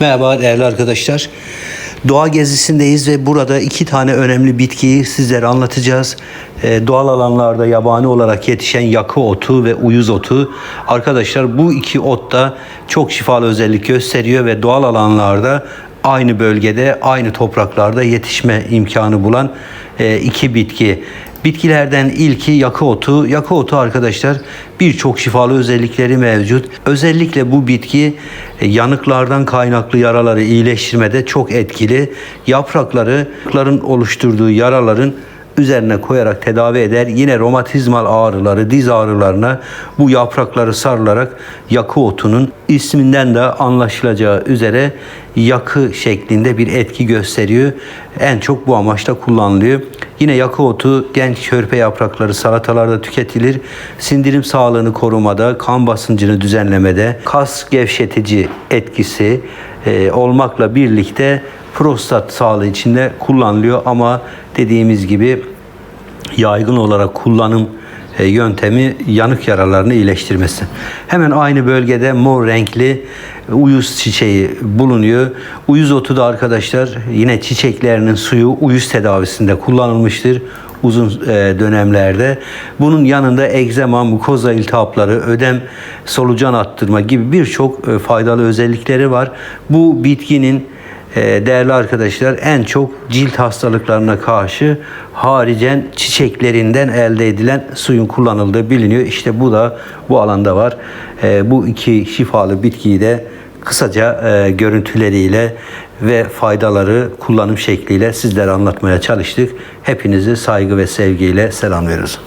Merhaba değerli arkadaşlar. Doğa gezisindeyiz ve burada iki tane önemli bitkiyi sizlere anlatacağız. Ee, doğal alanlarda yabani olarak yetişen yakı otu ve uyuz otu. Arkadaşlar bu iki ot da çok şifalı özellik gösteriyor ve doğal alanlarda aynı bölgede, aynı topraklarda yetişme imkanı bulan e, iki bitki. Bitkilerden ilki yakı otu. Yakı otu arkadaşlar birçok şifalı özellikleri mevcut. Özellikle bu bitki e, yanıklardan kaynaklı yaraları iyileştirmede çok etkili. Yaprakları oluşturduğu yaraların üzerine koyarak tedavi eder. Yine romatizmal ağrıları, diz ağrılarına bu yaprakları sarılarak yakı otunun isminden de anlaşılacağı üzere yakı şeklinde bir etki gösteriyor. En çok bu amaçla kullanılıyor. Yine yakı otu genç körpe yaprakları salatalarda tüketilir. Sindirim sağlığını korumada, kan basıncını düzenlemede, kas gevşetici etkisi e, olmakla birlikte prostat sağlığı içinde kullanılıyor ama dediğimiz gibi yaygın olarak kullanım e, yöntemi yanık yaralarını iyileştirmesi. Hemen aynı bölgede mor renkli uyuz çiçeği bulunuyor. Uyuz otu da arkadaşlar yine çiçeklerinin suyu uyuz tedavisinde kullanılmıştır uzun e, dönemlerde. Bunun yanında egzema, mukoza iltihapları, ödem, solucan attırma gibi birçok e, faydalı özellikleri var. Bu bitkinin değerli arkadaşlar en çok cilt hastalıklarına karşı haricen çiçeklerinden elde edilen suyun kullanıldığı biliniyor. İşte bu da bu alanda var. E, bu iki şifalı bitkiyi de kısaca e, görüntüleriyle ve faydaları kullanım şekliyle sizlere anlatmaya çalıştık. Hepinizi saygı ve sevgiyle selamlıyoruz.